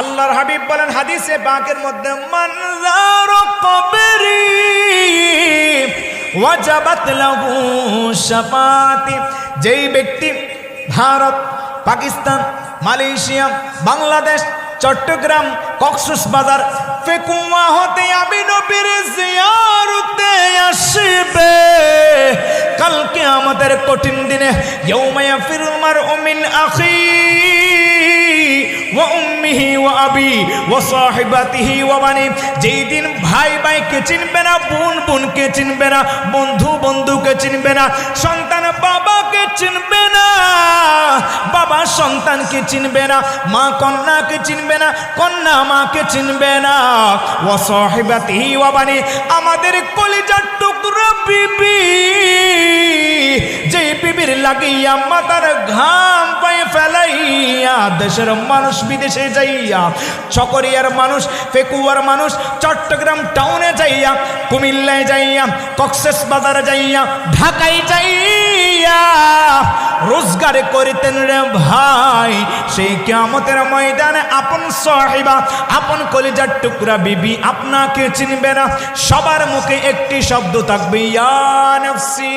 আল্লাহর হাবিব বলেন, হাদিসে বাকের মধ্যে যেই ব্যক্তি ভারত, পাকিস্তান, মালয়েশিয়া, বাংলাদেশ, চট্টগ্রাম, কক্সবাজার ফেকুয়া হতে আমি নবীর জিয়ারতে আসবে। কালকে আমাদের কঠিন দিনে ইয়ৌমায়া ফিরুল মারউ মিন আখি ওয়া সাহিবাতিহি ওয়া বানি। যেই দিন ভাই ভাইকে চিনবে না, বোন বোনকে চিনবে না, বন্ধু বন্ধুকে চিনবে না, সন্তান বাবাকে চিনবে না, বাবা সন্তানকে চিনবে না, মা কন্যাকে চিনবে না, কন্যা মাকে চিনবে না, ওয়া সাহিবাতিহি ওয়া বানি। আমাদের কলিজার টুকরা বিবি, যেই বিবির লাগিয়া মাতার ফেলাইয়া দেশের মানুষ বিদেশে যাইয়া, চকরিয়ার মানুষ, ফেকুয়ার মানুষ, চট্টগ্রাম টাউনে যাইয়া, কুমিল্লায় যাইয়া, কক্সেস বাজারে যাইয়া, ঢাকায় যাইয়া রোজগার করিতেন রে ভাই। সেই কেমতের ময়দানে আপন সাহিবা, আপন কলিজার টুকরা বিবি আপনাকে চিনবে না। সবার মুখে একটি শব্দ থাকবে, ইয়া নফসি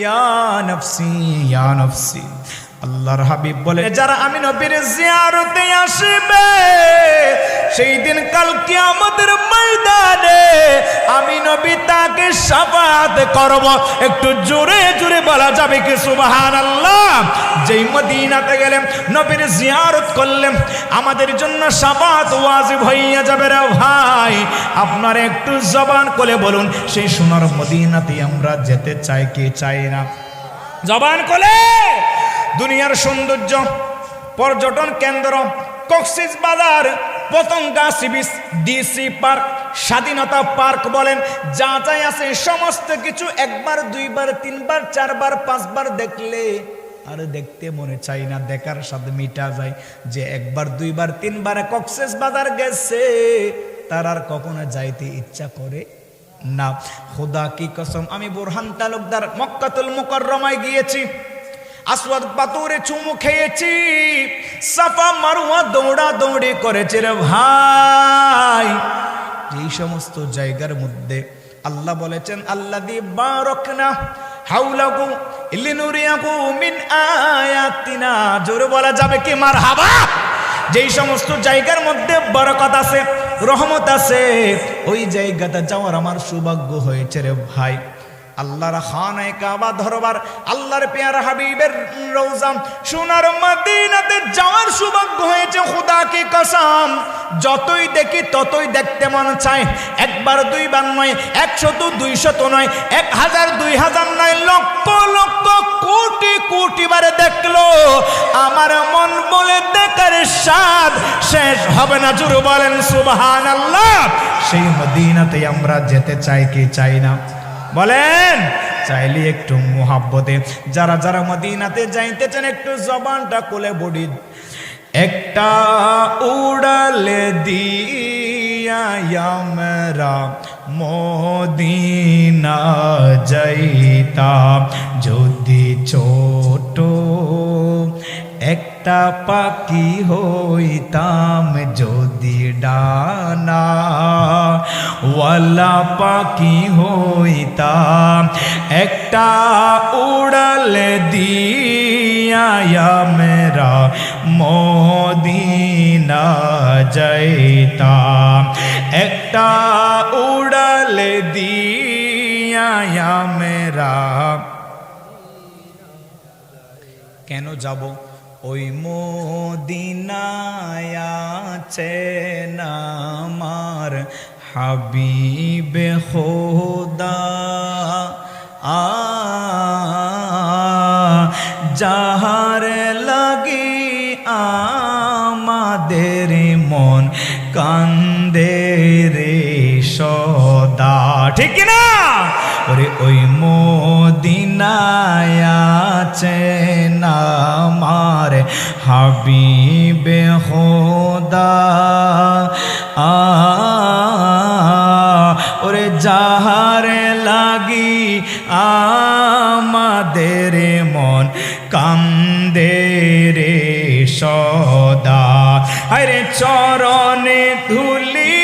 ইয়া নফসি ইয়া নফসি। আল্লাহর হাবিব বলে যারা আমি নবীর জিয়ারতে আসবে, সেই দিন কালকে আমাদের ময়দানে আমি নবী তাকে সাফাত করব। একটু জোরে জোরে বলা যাবে কি সুবাহান আল্লাহ যেই মদিনাতে গেলেন নবীর জিয়ারত করলেন আমাদের জন্য সাফাত ওয়াজিব হইয়া যাবে রে ভাই। আপনারা একটু জবান করে বলুন, সেই সোনার মদিনাতে আমরা যেতে চাই কি চাই না? জবান কোলে! দুনিয়ার সৌন্দর্য, পর্যটন কেন্দ্র, Cox's Bazar Patenga sea beach DC park, স্বাধীনতা পার্ক বলেন যা যাই আছে সমস্ত কিছু একবার, দুইবার, তিনবার, চারবার, পাঁচবার দেখলে, আর দেখতে মনে চাই না, দেখার সাথে মিটা যায়, যে একবার, দুইবার, তিনবার কক্সেস বাজার গেছে, তার আর কখনো যাইতে ইচ্ছা করে না। খোদা কি কসম, আমি বোরহান তালুকদার মক্কাতুল মুকররমায় গিয়েছি। আসওয়াদ পাতুরে চুমু খেয়েছি, সাফা মারুয়া দৌড়া দৌড়ি করেছে রে ভাই। এই সমস্ত জায়গার মধ্যে আল্লাহ বলেছেন আল্লাহ দি বারকনা হাউলাকু লিনুরিয়াকু মিন আয়াতিনা। জোরে বলা যাবে কি মার হাবা যেই সমস্ত জায়গার মধ্যে বরকত আছে, রহমত আছে, ওই জায়গাটা যাওয়ার আমার সৌভাগ্য হয়েছে রে ভাই। আল্লাহর খানায় কাবা ধরবার আল্লাহর পেয়ার হাবিবের রৌজাম সোনার মদিনাতে যাওয়ার সৌভাগ্য হয়েছে খুদা কি কসম। যতই দেখি ততই দেখতে মন চায়। একবার, দুইবার নয়, একশত, দুইশত নয়, এক হাজার, দুই হাজার নয়, লক্ষ লক্ষ, কোটি কোটি বারে দেখল। আমার মন বলে দেখার স্বাদ শেষ হবে না, জুরু বলেন সুবহান আল্লাহ সেই মদিনাতে আমরা যেতে চাই কি চাই না? বলেন, চাইলে একটু মোহাব্বতে, যারা যারা মদিনাতে যাইতে চান একটু জবানটা কোলে বডি। একটা উড়ালে দিয়া আমরা মদিনা যাইতা যদি ছোট একটা পাখি হইতাম যদি ডানা। ওয়ালা পাখি হইতাম, একটা উড়াল দিয়া মেরা মদিনা যাইতাম। একটা উড়াল দিয়া মেরা কেন যাব? ওই মদিনায় আছেন আমার হাবিবে খোদা। আ লাগি আমাদের মন কান্দে রে সদা। ঠিক না? ওরে, ওই মদিনায় আছেন আমার হাবিবে খোদা আ ওরে যাহার লাগি আমাদের মন কান্দে রে সদা। আরে চরণে ধুলি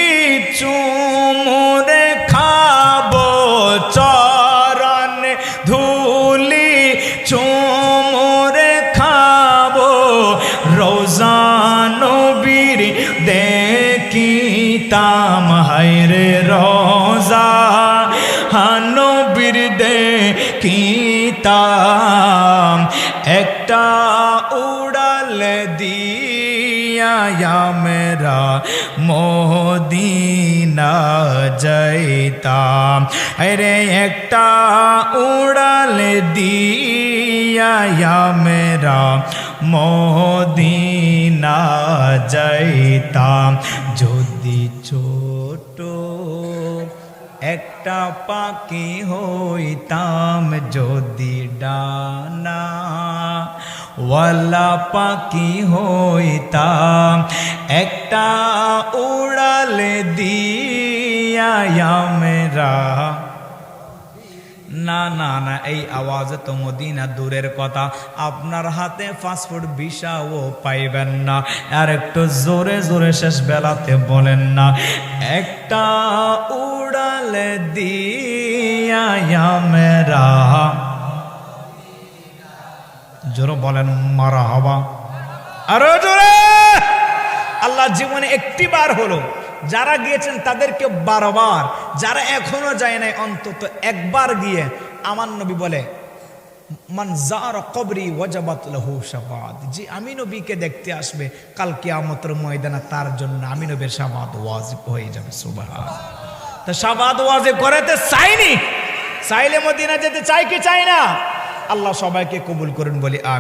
চুমুরে একটা উড়াল দিয়া মেরা মোদিনা যাইতাম। আরে একটা উড়াল দিয়া মেরা মোদিনা যাইতাম। পাখি হইতাম যদি ডানা ওয়ালা পাখি হইতাম একটা উড়ালে দিয়া মেরা না না না, এই আওয়াজে তো মদিনা দূরের কথা। আপনার হাতে পাসপোর্ট ভিসাও পাইবেন না। আর একটু জোরে জোরে শেষ বেলাতে বলেন না। একটা উড়াল দিয়া মেরা জোরে বলেন, মারা হবা। আরও জোরে! আল্লাহ জীবনে একটি বার হলো। যারা গিয়েছেন তাদেরকে বারবার, যারা এখনও যায় নাই, অন্তত একবার গিয়ে আমার নবী বলে, মান জার কবরি ওয়াজাবাত লাহু শাফাত যে আমি নবীকে দেখতে আসবে, কাল কিয়ামতের ময়দানে তার জন্য আমি নবীর শাফাত ওয়াজিব হয়ে যাবে সুবহান তো শাফাত ওয়াজিব করাতে চাইনি। চাইলে মদিনা যেতে চাই কি চাই না? আল্লাহ সবাইকে কবুল করুন, বলি আমিন।